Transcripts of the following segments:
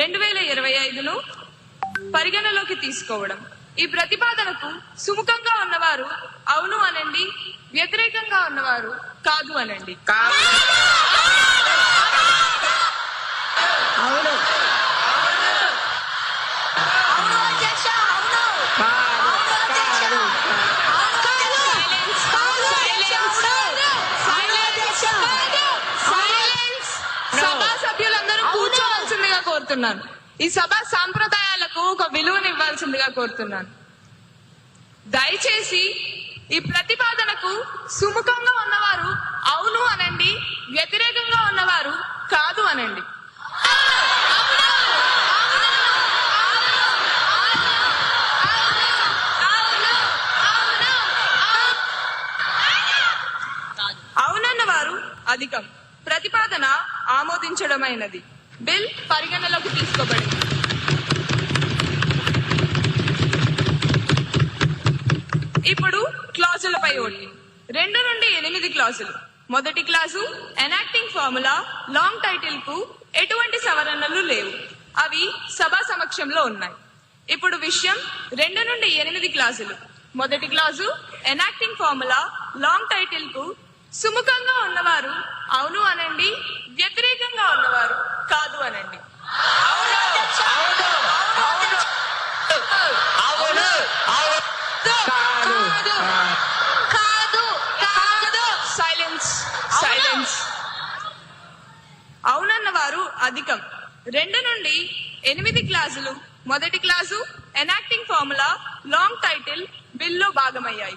రెండు వేల ఇరవై ఐదులో పరిగణలోకి తీసుకోవడం. ఈ ప్రతిపాదనకు సుముఖంగా ఉన్నవారు అవును అనండి వ్యతిరేకంగా ఉన్నవారు కాదు అనండి. కోరుతున్నాను. ఈ సభ సాంప్రదాయాలకు ఒక విలువను ఇవ్వాల్సిందిగా కోరుతున్నాను. దయచేసి ఈ ప్రతిపాదనకు సుముఖంగా ఉన్నవారు అవును అనండి వ్యతిరేకంగా ఉన్నవారు కాదు అనండి. అవునన్న వారు అధికం. ప్రతిపాదన ఆమోదించడమైనది. బిల్ పరిగణలోకి తీసుకోబడింది. ఇప్పుడు క్లాజులపై ఓటింగ్ రెండు నుండి ఎనిమిది క్లాజులు. మొదటి క్లాసు ఎనాక్టింగ్ ఫార్ములా లాంగ్ టైటిల్కు ఎటువంటి సవరణలు లేవు. అవి సభా సమక్షంలో ఉన్నాయి. ఇప్పుడు విషయం రెండు నుండి ఎనిమిది క్లాసులు మొదటి క్లాసు ఎనాక్టింగ్ ఫార్ములా లాంగ్ టైటిల్కు సుముఖంగా ఉన్నవారు అవును అనండి వ్యతిరేకంగా ఉన్నవారు కాదు అనండి. అవును అవును కాదు కాదు. కాదు సైలెన్స్ సైలెన్స్ అవునన్న వారు అధికం. రెండు నుండి ఎనిమిది క్లాసులు. మొదటి class enacting formula long title బిల్లో భాగమయ్యాయి.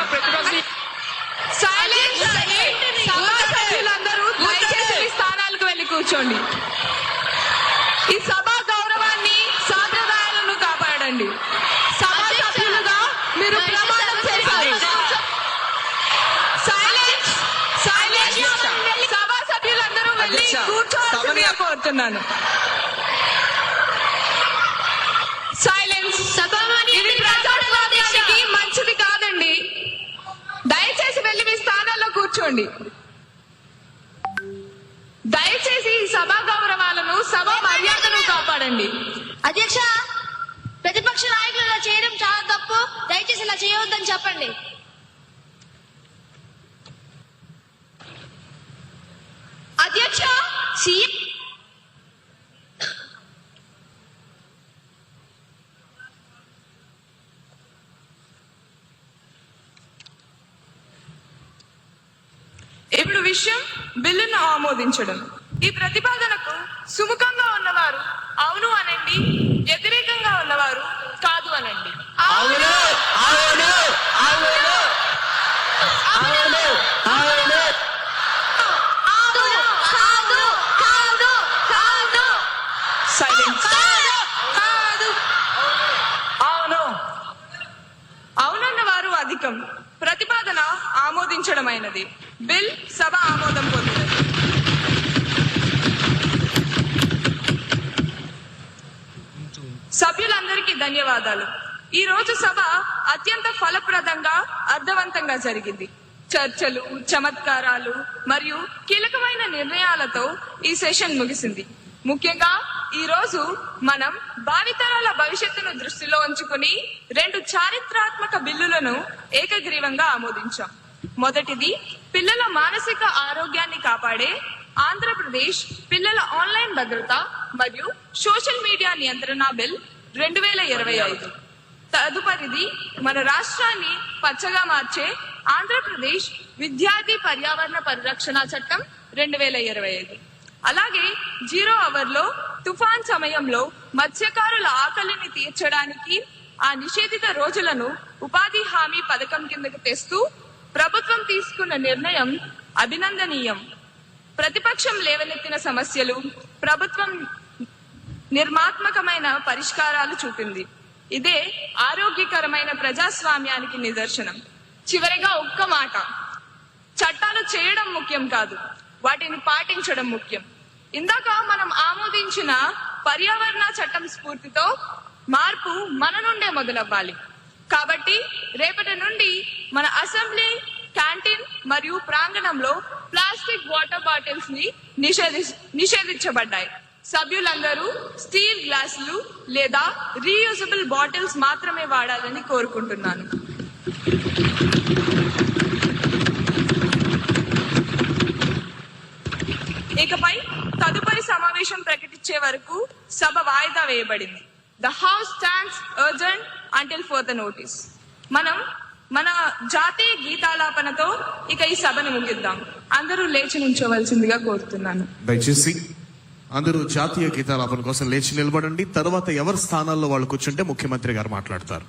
సభా సభ్యులందరూ దయచేసి మీ స్థానాలకు వెళ్ళి కూర్చోండి. ఈ సభా గౌరవాన్ని సాంప్రదాయాలను కాపాడండి. సభా సభ్యులుగా మీరు ప్రమాణం చేశారు. సైలెన్స్ సైలెన్స్ సభా సభ్యులందరూ వెళ్ళి కూర్చోవాల్సిందిగా కోరుతున్నాను. కూర్చోండి. దయచేసి సభా గౌరవాలను సభా మర్యాదను కాపాడండి. అధ్యక్ష ప్రతిపక్ష నాయకులు ఇలా చేయడం చాలా తప్పు. దయచేసి ఇలా చేయవద్దని చెప్పండి. అధ్యక్ష సీఎం ఇప్పుడు విషయం బిల్లును ఆమోదించడం. ఈ ప్రతిపాదనకు సుముఖంగా ఉన్నవారు అవును అనండి వ్యతిరేకంగా ఉన్నవారు కాదు అనండి అవును అవును అవును అవును అవును కాదు కాదు కాదు కాదు సైలెన్స్ కాదు అవును అవునన్న వారు అధికం ప్రతిపాదన ఉంది బిల్ సభ ఆమోదం పొందినది. సభ్యులందరికీ ధన్యవాదాలు. ఈ రోజు సభ అత్యంత ఫలప్రదంగా అర్థవంతంగా జరిగింది. చర్చలు చమత్కారాలు మరియు కీలకమైన నిర్ణయాలతో ఈ సెషన్ ముగిసింది. ముఖ్యంగా ఈ రోజు మనం భావితరాల భవిష్యత్తును దృష్టిలో ఉంచుకుని రెండు చారిత్రాత్మక బిల్లులను ఏకగ్రీవంగా ఆమోదించాం. మొదటిది పిల్లల మానసిక ఆరోగ్యాన్ని కాపాడే ఆంధ్రప్రదేశ్ పిల్లల ఆన్లైన్ భద్రత మరియు సోషల్ మీడియా నియంత్రణ బిల్ రెండు వేల ఇరవై ఐదు. తదుపరిది మన రాష్ట్రాన్ని పచ్చగా మార్చే ఆంధ్రప్రదేశ్ విద్యార్థి పర్యావరణ పరిరక్షణ చట్టం రెండు వేల ఇరవై ఐదు. అలాగే జీరో అవర్లో తుఫాన్ సమయంలో మత్స్యకారుల ఆకలిని తీర్చడానికి ఆ నిషేధిత రోజులను ఉపాధి హామీ పథకం కిందకు తెస్తూ ప్రభుత్వం తీసుకున్న నిర్ణయం అభినందనీయం. ప్రతిపక్షం లేవనెత్తిన సమస్యలు ప్రభుత్వం నిర్మాత్మకమైన పరిష్కారాలు చూపింది. ఇదే ఆరోగ్యకరమైన ప్రజాస్వామ్యానికి నిదర్శనం. చివరిగా ఒక్క మాట. చట్టాలు చేయడం ముఖ్యం కాదు వాటిని పాటించడం ముఖ్యం. ఇందాక మనం ఆమోదించిన పర్యావరణ చట్టం స్ఫూర్తితో మార్పు మన నుండే మొదలవ్వాలి. కాబట్టి రేపటి నుండి మన అసెంబ్లీ క్యాంటీన్ మరియు ప్రాంగణంలో ప్లాస్టిక్ వాటర్ బాటిల్స్ని నిషేధి నిషేధించబడ్డాయి. సభ్యులందరూ స్టీల్ గ్లాసులు లేదా రీయూజబుల్ బాటిల్స్ మాత్రమే వాడాలని కోరుకుంటున్నాను. ఇకపై తదుపరి సమావేశం ప్రకటించే వరకు సభ వాయిదా వేయబడింది. The house stands adjourned until further notice మనం మన జాతీయ గీతాలాపనతో ఇక ఈ సభను ముగిద్దాం. అందరూ లేచి నుంచోవలసిందిగా కోరుతున్నాను. దయచేసి అందరూ జాతీయ గీతాలాపన కోసం లేచి నిలబడండి. తర్వాత ఎవరి స్థానాల్లో వాళ్ళు కూర్చుంటే ముఖ్యమంత్రి గారు మాట్లాడతారు.